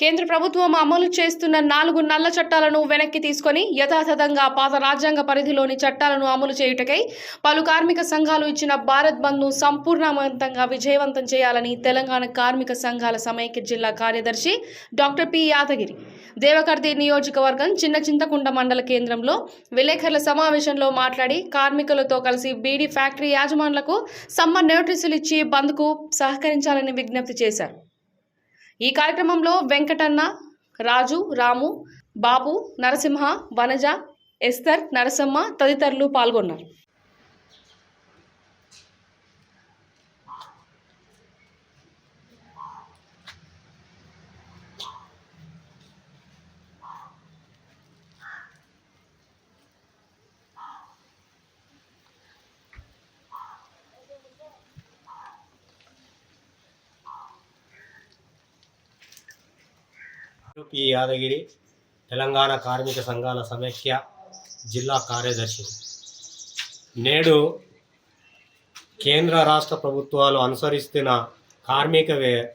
కేంద్ర ప్రభుత్వం అమలు చేస్తున్న నాలుగు నల్ల చట్టాలను వెనక్కి తీసుకొని యథాతథంగా పాత రాజ్యాంగ పరిధిలోని చట్టాలను అమలు చేయుటకై పలు కార్మిక సంఘాలు ఇచ్చిన భారత్ బంద్ను సంపూర్ణవంతంగా విజయవంతం చేయాలని తెలంగాణ కార్మిక సంఘాల సమైక్య జిల్లా కార్యదర్శి డాక్టర్ పి యాదగిరి. దేవకర్తి నియోజకవర్గం చిన్న చింతకుండ మండల కేంద్రంలో విలేకరుల సమావేశంలో మాట్లాడి కార్మికులతో కలిసి బీడీ ఫ్యాక్టరీ యాజమానులకు సమ్మర్ నోటీసులు ఇచ్చి బంద్కు సహకరించాలని విజ్ఞప్తి చేశారు. ఈ కార్యక్రమంలో వెంకటన్న రాజు రాము బాబు నరసింహ వనజ ఎస్తర్ నరసమ్మ తదితరులు పాల్గొన్నారు. పి యాదగిరి తెలంగాణ కార్మిక సంఘాల సమైక్య జిల్లా కార్యదర్శి. నేడు కేంద్ర రాష్ట్ర ప్రభుత్వాలు అనుసరిస్తున్న కార్మిక వే-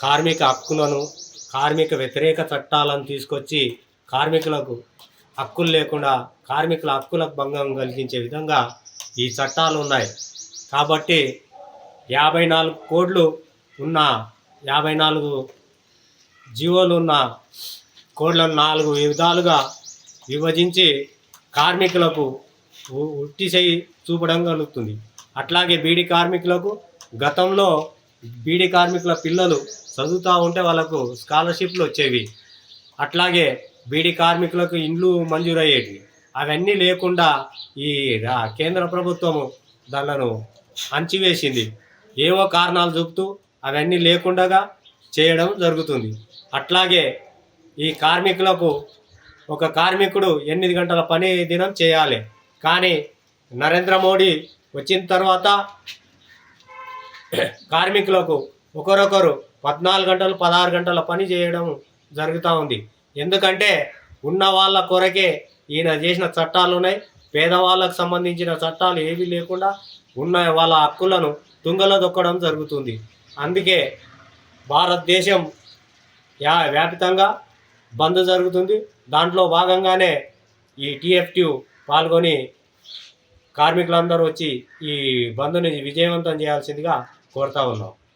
కార్మిక హక్కులను కార్మిక వ్యతిరేక చట్టాలను తీసుకొచ్చి కార్మికులకు హక్కులు లేకుండా కార్మికుల హక్కులకు భంగం కలిగించే విధంగా ఈ చట్టాలు ఉన్నాయి. కాబట్టి యాభై నాలుగు కోట్లు ఉన్న యాభై నాలుగు జీవోలు ఉన్న కోడ్లను నాలుగు విధాలుగా విభజించి కార్మికులకు ఉట్టిసై ఉట్టి చేయి చూపడం కలుగుతుంది. అట్లాగే బీడీ కార్మికులకు గతంలో బీడీ కార్మికుల పిల్లలు చదువుతూ ఉంటే వాళ్ళకు స్కాలర్షిప్లు వచ్చేవి. అట్లాగే బీడీ కార్మికులకు ఇండ్లు మంజూరయ్యేవి. అవన్నీ లేకుండా ఈ కేంద్ర ప్రభుత్వము దానిలను అంచివేసింది. ఏవో కారణాలు చూపుతూ అవన్నీ లేకుండగా చేయడం జరుగుతుంది. అట్లాగే ఈ కార్మికులకు ఒక కార్మికుడు ఎనిమిది గంటల పని దినం చేయాలి. కానీ నరేంద్ర మోడీ వచ్చిన తర్వాత కార్మికులకు ఒకరొకరు పద్నాలుగు గంటలు పదహారు గంటల పని చేయడం జరుగుతూ ఉంది. ఎందుకంటే ఉన్న వాళ్ళ కొరకే ఈయన చేసిన చట్టాలు ఉన్నాయి. పేదవాళ్ళకు సంబంధించిన చట్టాలు ఏవి లేకుండా ఉన్న వాళ్ళ హక్కులను తుంగలో దొక్కడం జరుగుతుంది. అందుకే భారతదేశం యా వ్యాపితంగా బంద్ జరుగుతుంది. దాంట్లో భాగంగానే ఈ టీఎఫ్టీ పాల్గొని కార్మికులందరూ వచ్చి ఈ బంద్ని విజయవంతం చేయాల్సిందిగా కోరుతా ఉన్నాం.